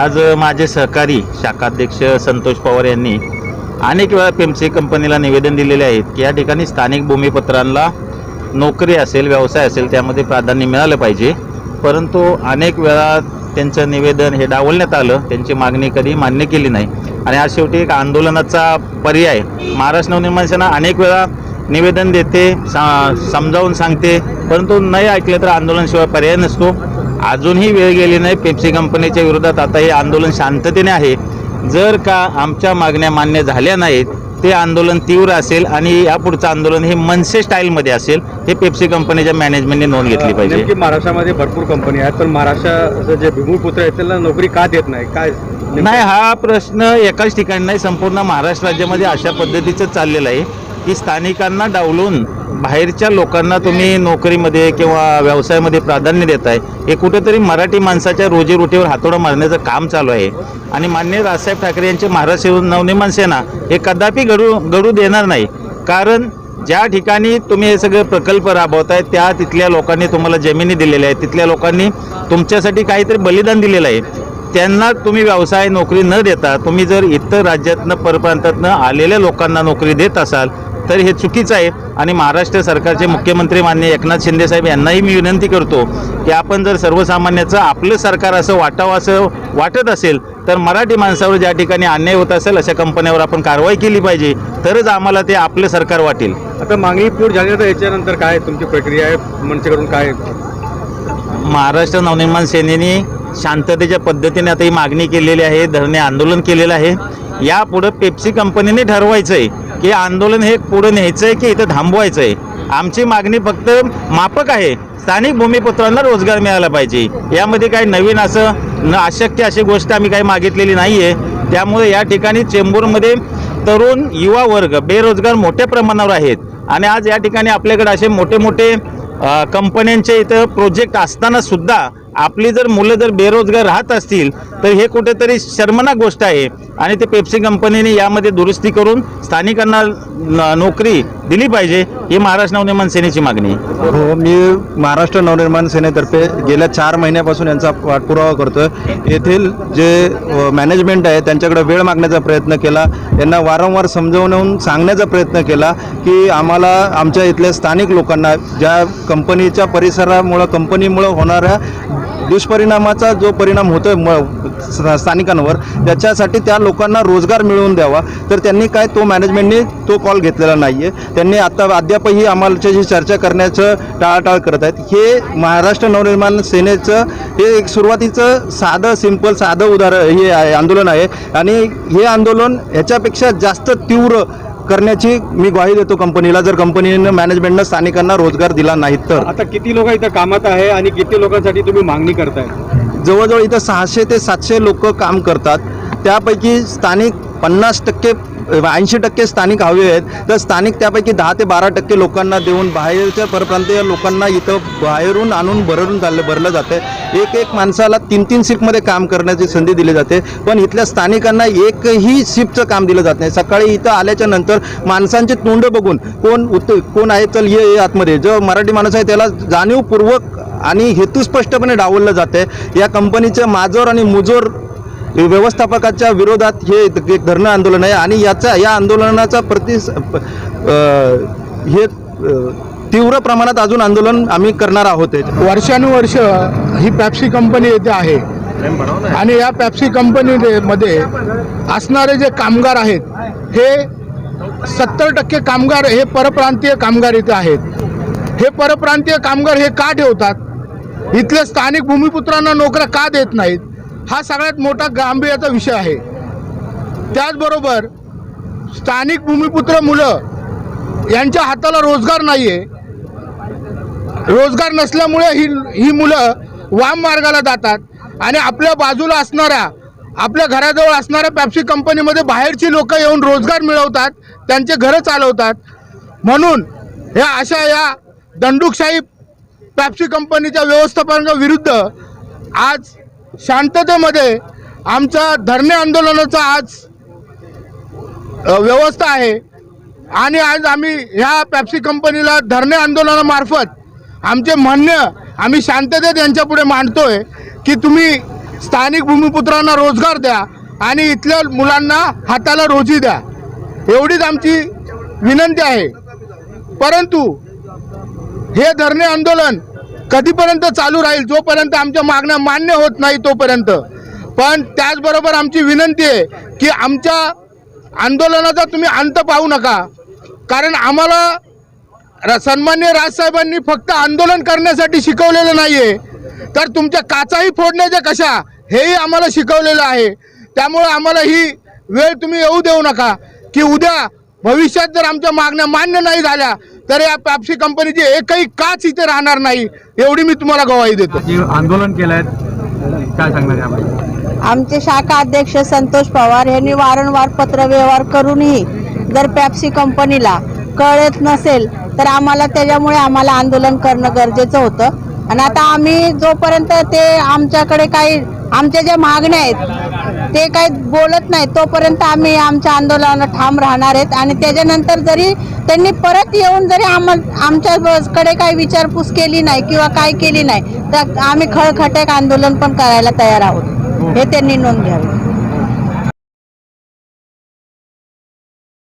आज माझे सहकारी शाखाध्यक्ष संतोष पवार यांनी अनेक वेळा पेमसी कंपनीला निवेदन दिलेले आहेत की या ठिकाणी स्थानिक भूमिपत्रांना नोकरी असेल व्यवसाय असेल त्यामध्ये प्राधान्य मिळालं पाहिजे. परंतु अनेक वेळा त्यांचं निवेदन हे डावलण्यात आलं. त्यांची मागणी कधी मान्य केली नाही. आणि आज शेवटी एक आंदोलनाचा पर्याय महाराष्ट्र नवनिर्माण सेना अनेक वेळा निवेदन देते सा समजावून सांगते. परंतु नाही ऐकलं तर आंदोलनशिवाय पर्याय नसतो. अजूनही वेळ गेली नाही. पेप्सी कंपनीच्या विरोधात आता हे आंदोलन शांततेने आहे. जर का आमच्या मागण्या मान्य झाल्या नाहीत ते आंदोलन तीव्र असेल आणि यापुढचं आंदोलन हे मनसे स्टाईलमध्ये असेल हे पेप्सी कंपनीच्या मॅनेजमेंटने नोंद घेतली पाहिजे. महाराष्ट्रामध्ये भरपूर कंपनी आहेत पण महाराष्ट्राचं जे भूमिपुत्र आहेत त्यांना नोकरी का देत नाही? काय नाही हा प्रश्न एकाच ठिकाणी नाही संपूर्ण महाराष्ट्र राज्यामध्ये अशा पद्धतीचं चाललेलं आहे की स्थानिकांना डावलून बाहेरच्या लोकांना तुम्ही नोकरीमध्ये किंवा व्यवसायामध्ये प्राधान्य देत आहे हे कुठेतरी मराठी माणसाच्या रोजीरोटीवर हातोडा मारण्याचं काम चालू आहे. आणि मान्य राजसाहेब ठाकरे यांचे महाराष्ट्र नवनिर्माण सेना हे कदापि घडू घडू देणार नाही. कारण ज्या ठिकाणी तुम्ही हे सगळे प्रकल्प राबवताय त्या तिथल्या लोकांनी तुम्हाला जमिनी दिलेल्या आहेत. तिथल्या लोकांनी तुमच्यासाठी काहीतरी बलिदान दिलेलं आहे. त्यांना तुम्ही व्यवसाय नोकरी न देता तुम्ही जर इतर राज्यातनं परप्रांतातनं आलेल्या लोकांना नोकरी देत असाल तर हे चुकीचं आहे. आणि महाराष्ट्र सरकारचे मुख्यमंत्री मान्य एकनाथ शिंदे साहेब यांनाही मी विनंती करतो की आपण जर सर्वसामान्याचं आपलं सरकार असं वाटावं असं वाटत असेल तर मराठी माणसावर ज्या ठिकाणी अन्याय होत असेल अशा कंपन्यावर आपण कारवाई केली पाहिजे. तरच आम्हाला ते आपलं सरकार वाटेल. आता मागणी पूर्ण झाल्यानंतर याच्यानंतर काय तुमची प्रक्रिया आहे? मनसेकडून काय? महाराष्ट्र नवनिर्माण सेनेने शांततेच्या पद्धतीने आता ही मागणी केलेली आहे धरणे आंदोलन केलेलं आहे. यापुढं पेप्सी कंपनीने ठरवायचं आहे की आंदोलन हे पुढं न्यायचं आहे की इथं थांबवायचं आहे आमची मागणी फक्त मापक आहे. स्थानिक भूमिपुत्रांना रोजगार मिळाला पाहिजे. यामध्ये काही नवीन असं न अशक्य अशी गोष्ट आम्ही काही मागितलेली नाही आहे त्यामुळे या ठिकाणी चेंबूरमध्ये तरुण युवा वर्ग बेरोजगार मोठ्या प्रमाणावर आहेत. आणि आज या ठिकाणी आपल्याकडे असे मोठे मोठे कंपन्यांचे इथं प्रोजेक्ट असताना सुद्धा आपली जर मुलं जर बेरोजगार राहत असतील तर हे कुठेतरी शर्मनाक गोष्ट आहे. आणि ते पेप्सी कंपनीने यामध्ये दुरुस्ती करून स्थानिकांना नोकरी दिली पाहिजे ही महाराष्ट्र नवनिर्माण सेनेची मागणी हो मी महाराष्ट्र नवनिर्माण सेनेतर्फे गेल्या चार महिन्यापासून यांचा पाठपुरावा करतोय. येथील जे मॅनेजमेंट आहे त्यांच्याकडे वेळ मागण्याचा प्रयत्न केला. यांना वारंवार समजवून सांगण्याचा प्रयत्न केला की आम्हाला आमच्या इथल्या स्थानिक लोकांना ज्या कंपनीच्या परिसरामुळं कंपनीमुळं होणाऱ्या दुष्परिणामाचा जो परिणाम होतोय म स्थानिकांवर त्याच्यासाठी त्या लोकांना रोजगार मिळवून द्यावा. तर त्यांनी काय तो मॅनेजमेंटने तो कॉल घेतलेला नाही आहे त्यांनी आता अद्यापही आम्हालाच्याशी चर्चा करण्याचं टाळाटाळ करत आहेत. हे महाराष्ट्र नवनिर्माण सेनेचं हे एक सुरुवातीचं साधं सिंपल साधं उदाहरण हे आहे आंदोलन आहे. आणि हे आंदोलन ह्याच्यापेक्षा जास्त तीव्र करण्याची मी ग्वाही देतो कंपनीला. जर कंपनीनं मॅनेजमेंटनं स्थानिकांना रोजगार दिला नाही तर. आता किती लोक इथं कामात आहे आणि किती लोकांसाठी तुम्ही मागणी करताय? जवळजवळ इथं सहाशे ते सातशे लोक काम करतात. त्यापैकी स्थानिक पन्नास टक्के ऐंशी टक्के स्थानिक हवे आहेत. तर स्थानिक त्यापैकी दहा ते बारा टक्के लोकांना देऊन बाहेरच्या परप्रांतीय लोकांना इथं बाहेरून आणून भरून चाललं भरलं जातं एक एक माणसाला तीन तीन शिफ्टमध्ये काम करण्याची संधी दिली जाते. पण इथल्या स्थानिकांना एकही शिफ्टचं काम दिलं जात नाही. सकाळी इथं आल्याच्यानंतर माणसांचे तोंड बघून कोण उत कोण आहे चल ये आतमध्ये. जो मराठी माणूस आहे त्याला जाणीवपूर्वक आणि हेतुस्पष्टपणे डावललं जाते या कंपनीचं माजोर आणि मुजोर व्यवस्थापकाच्या विरोधात हे एक धरणं आंदोलन आहे आणि याचा या आंदोलनाचा प्रति हे तीव्र प्रमाणात अजून आंदोलन आम्ही करणार आहोत. वर्षानुवर्ष ही पॅप्सी कंपनी येथे आहे. आणि या पॅप्सी कंपनीमध्ये असणारे जे कामगार आहेत हे सत्तर टक्के कामगार हे परप्रांतीय कामगार इथे आहेत. हे परप्रांतीय कामगार हे का ठेवतात? इथल्या स्थानिक भूमिपुत्रांना नोकऱ्या का देत नाहीत? हा सगळ्यात मोठा गांभीर्याचा विषय आहे. त्याचबरोबर स्थानिक भूमिपुत्र मुलं यांच्या हाताला रोजगार नाही आहे रोजगार नसल्यामुळे ही ही मुलं वाम मार्गाला जातात आणि आपल्या बाजूला असणाऱ्या आपल्या घराजवळ असणाऱ्या पॅप्सी कंपनीमध्ये बाहेरची लोक येऊन रोजगार मिळवतात त्यांचे घरं चालवतात. म्हणून ह्या अशा या दंडुकशाही पॅप्सी कंपनीच्या व्यवस्थापनाविरुद्ध आज शांततेमध्ये आमचा धरणे आंदोलनाचा आज व्यवस्था आहे. आणि आज आम्ही ह्या पॅप्सी कंपनीला धरणे आंदोलनामार्फत आमचे म्हणणं आम्ही शांततेत यांच्यापुढे मांडतोय की तुम्ही स्थानिक भूमिपुत्रांना रोजगार द्या आणि इथल्या मुलांना हाताला रोजी द्या. एवढीच आमची विनंती आहे. परंतु हे धरणे आंदोलन कधीपर्यंत चालू राहील जोपर्यंत आमच्या मागण्या मान्य होत नाही तोपर्यंत. पण त्याचबरोबर आमची विनंती आहे की आमच्या आंदोलनाचा तुम्ही अंत पाहू नका. कारण आम्हाला रा सन्मान्य राजसाहेबांनी फक्त आंदोलन करण्यासाठी शिकवलेलं नाही आहे तर तुमच्या काचाही फोडण्याच्या कशा हेही आम्हाला शिकवलेलं आहे. त्यामुळं आम्हाला ही वेळ तुम्ही येऊ देऊ नका. की उद्या भविष्यात जर आमच्या मागण्या मान्य नाही झाल्या तर या पॅप्सी कंपनीची एकही काच इथे राहणार नाही एवढी मी तुम्हाला गवाही देतो. जे आंदोलन केलं आहे काय सांगणार आमचे शाखा अध्यक्ष संतोष पवार यांनी वारंवार पत्रव्यवहार करूनही जर पॅप्सी कंपनीला कळत नसेल तर आम्हाला त्याच्यामुळे आम्हाला आंदोलन करणं गरजेचं होतं. आणि आता आम्ही जोपर्यंत ते आमच्याकडे काही आमच्या ज्या मागण्या आहेत ते काही बोलत नाही. तोपर्यंत आम्ही आमच्या आंदोलनाला ठाम राहणार आहेत. आणि त्याच्यानंतर जरी त्यांनी परत येऊन जरी आम आमच्याकडे काही विचारपूस केली नाही किंवा काय केली नाही तर आम्ही खळखटक आंदोलन पण करायला तयार आहोत. हे त्यांनी नोंद घ्यावी.